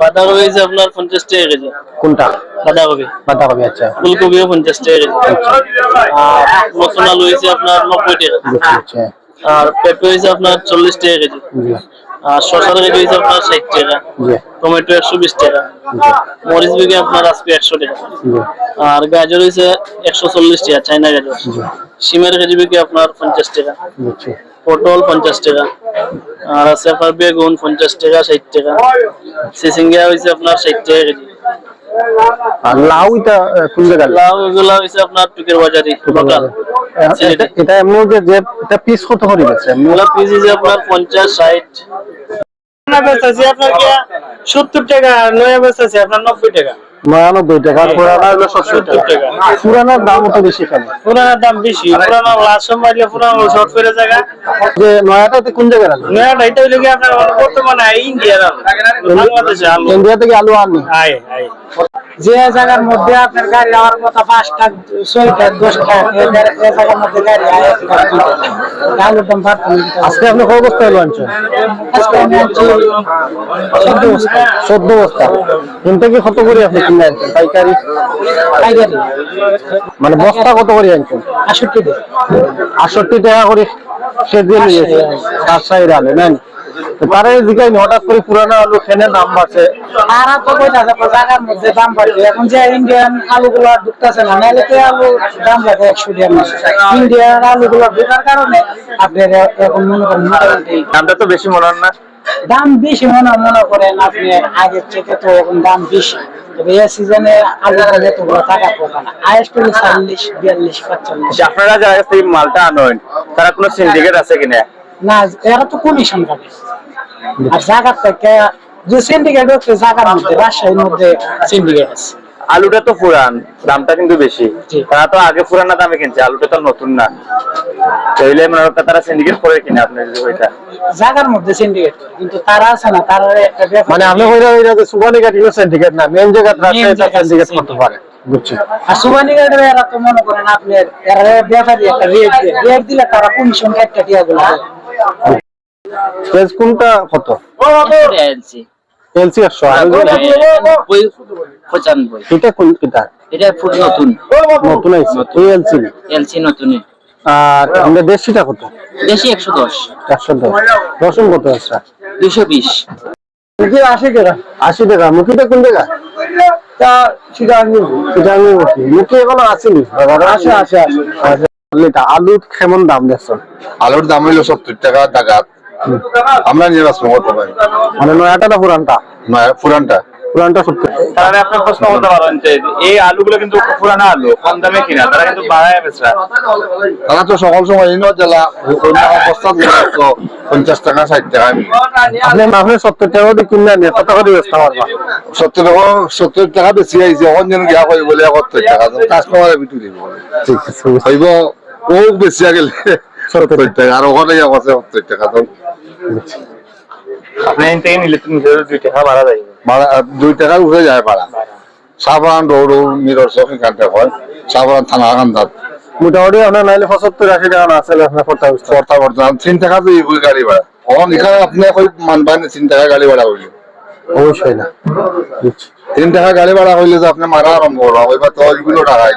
বাঁধাকপি হয়েছে আপনার পঞ্চাশ টাকা কেজি। কোনটা? বাঁধাকপি। বাঁধাকপি আচ্ছা। ফুলকপিও পঞ্চাশ টাকা কেজি। আর নতুন আলু হয়েছে আপনার নব্বই টাকা। আচ্ছা আর পেঁপে হয়েছে আপনার চল্লিশ টাকা কেজি। আর শশার কেজি হয়েছে আপনার ষাট টাকা। টমেটো একশো বিশ টাকা। মরিচ বিঘে আপনার আজকে একশো টাকা। আর গাজর হয়েছে একশো চল্লিশ টাকা চাইনা গাজর। সিমের কেজি বিঘে আপনার পঞ্চাশ টাকা। পটল পঞ্চাশ টাকা আর আছে আপনার বেগুন পঞ্চাশ টাকা ষাট টাকা। সিসিঙ্গা হয়েছে আপনার ষাট টাকা কেজি। আর লাউ এটা কোন লাউ এগুলা আপনার টুকের বাজারি লোকাল এটা এটা এমনি যে যে এটা পিস কত করে গেছে এগুলা পিস হয়েছে আপনার কি সত্তর টাকা নয়া বেচতেছি আপনার নব্বই টাকা। নয়ানব্বই টাকা পুরানা হলো সত্তর টাকা। টাকা। পুরানার দাম অত বেশি কেন? পুরানোর দাম বেশি পুরানো লাস্ট মারলে পুরানো শর্ট ফেরে জায়গা। যে নয়াটাতে কোন জায়গা আলু? নয়াটা এটা হইলে কি আপনার বর্তমানে ইন্ডিয়ার আলু। বাংলাদেশে আলু। ইন্ডিয়া থেকে আলু আনি আয় আয়। যে জায়গার মধ্যে আপনার গাড়ি যাওয়ার মতো পাঁচটা ছয়টা দশটা এ জায়গা- এ জায়গার মধ্যে গাড়ি আয় না। আজকে আপনি কয় বস্তা আলু আনছেন? আজকে আমি আনছি চোদ্দ বস্তা। চোদ্দ বস্তা। কিন্তু কি কত করে আপনি কিনে আনছেন? পাইকারি? পাইকারি। মানে বস্তা কত করে আনছেন? আষট্টি দিন আটষট্টি টাকা করে সে দিয়ে নিয়েছে রাজশাহীর আলু নেন। তারা হঠাৎ করে পুরানো আলু খেনে দাম বাড়ছে তারা তো জায়গার মধ্যে দাম বাড়বে এখন যে ইন্ডিয়ান আলুগুলো ঢুকতেছে না নাহলে তো আলু দাম লাগে একশো টাকা ইন্ডিয়ান আলুগুলো ঢুকার কারণে আপনার এখন মনে করেন দামটা তো বেশি মনে হয় না? দাম বেশি মনে মনে করেন আপনি আগের থেকে তো এখন দাম বেশি। তবে এই সিজনে আলুর দাম এতগুলো টাকা পড়বে না। আয়েস করলে চল্লিশ বিয়াল্লিশ পাঁচচল্লিশ। আপনারা যারা মালটা আনেন তারা কোনো সিন্ডিকেট আছে কিনা? না এরা তো কমিশন আর থেকে যে সিন্ডিকেট হচ্ছে জায়গার মধ্যে রাজশাহীর মধ্যে সিন্ডিকেট আছে। আলুটা তো পুরান দামটা কিন্তু বেশি। তারা তো আগে পুরানা দামে কিনছে আলুটা তো নতুন না। তাইলে মনে হয় তারা সিন্ডিকেট করে কিনে আপনার ওইটা। জায়গার মধ্যে সিন্ডিকেট কিন্তু তারা আছে না তারা মানে আপনি কইরা ওইটা যে সুবানি কাটিও সিন্ডিকেট না মেন জায়গা রাখতে এটা সিন্ডিকেট করতে পারে বুঝছি। আর সুবানি গাড়ির এরা তো মনে করেন আপনার এরা ব্যাপারী একটা রেট দেয় রেট দিলে তারা কমিশন একটা টিয়া গুলো দেয়। পেজ কোনটা কত? এলসি এলসি 100 আর পঁচানব্বই। এটা কোন এটা? এটা ফুট নতুন। নতুন আইছে এই এলসি এলসি নতুনই। আর আমরা দেশিটা কত? একশো দশ। 410 রসুন কত আছে? দুশো বিশ। মুখি 80 টাকা। 80 টাকা। মুখিটা কোন জায়গা? তা সেটা আমি মুখি। মুখি এখনও আসেনি? আসে আসে আসে। লিটা আলু কেমন দাম দেখছেন আলুর দাম হইল সত্তর টাকা ডাকাত আমরা নিয়ে আসব কত ভাই মানে নয়াটা না পুরানটা? নয় পুরানটা। পুরানটা সত্তর তাহলে আপনি প্রশ্ন করতে পারেন যে এই আলুগুলো কিন্তু পুরানো আলু কম দামে কিনা তারা কিন্তু বাড়ায় বেচরা তারা তো সকল সময় ইনো জেলা অবস্থা তো পঞ্চাশ টাকা ষাট টাকা আপনি মাফে সত্তর টাকা দিয়ে কিনে নিয়ে কত করে ব্যস্ত পারবা? সত্তর টাকা সত্তর টাকা বেশি আইছে অন যেন গিয়া কই বলে টাকা কাস্টমারে বিটু দিব। ঠিক আছে। হইব ও বেশি গেলে সত্তর টাকা আর ওখানে কছে সত্তর টাকা তো আপনি এখান থেকে নিলে তুমি দুই টাকা বাড়া যায় ভাড়া দুই টাকা উঠে যায় ভাড়া। সাবান দৌড় মিরর সবই কাটতে হয়। সাবান থানা কান্দাত মোটামুটি আপনার নাইলে পঁচাত্তর আশি টাকা আছে আপনার করতে হবে। করতে করতাম তিন টাকা তো এই গাড়ি ভাড়া। এখন এখানে আপনি কই মানবেন তিন টাকা গাড়ি ভাড়া হইলে অবশ্যই না। তিন টাকা গাড়ি ভাড়া হইলে যে আপনি মারা আরম্ভ করবা। ওইবার তো ওইগুলো টাকায়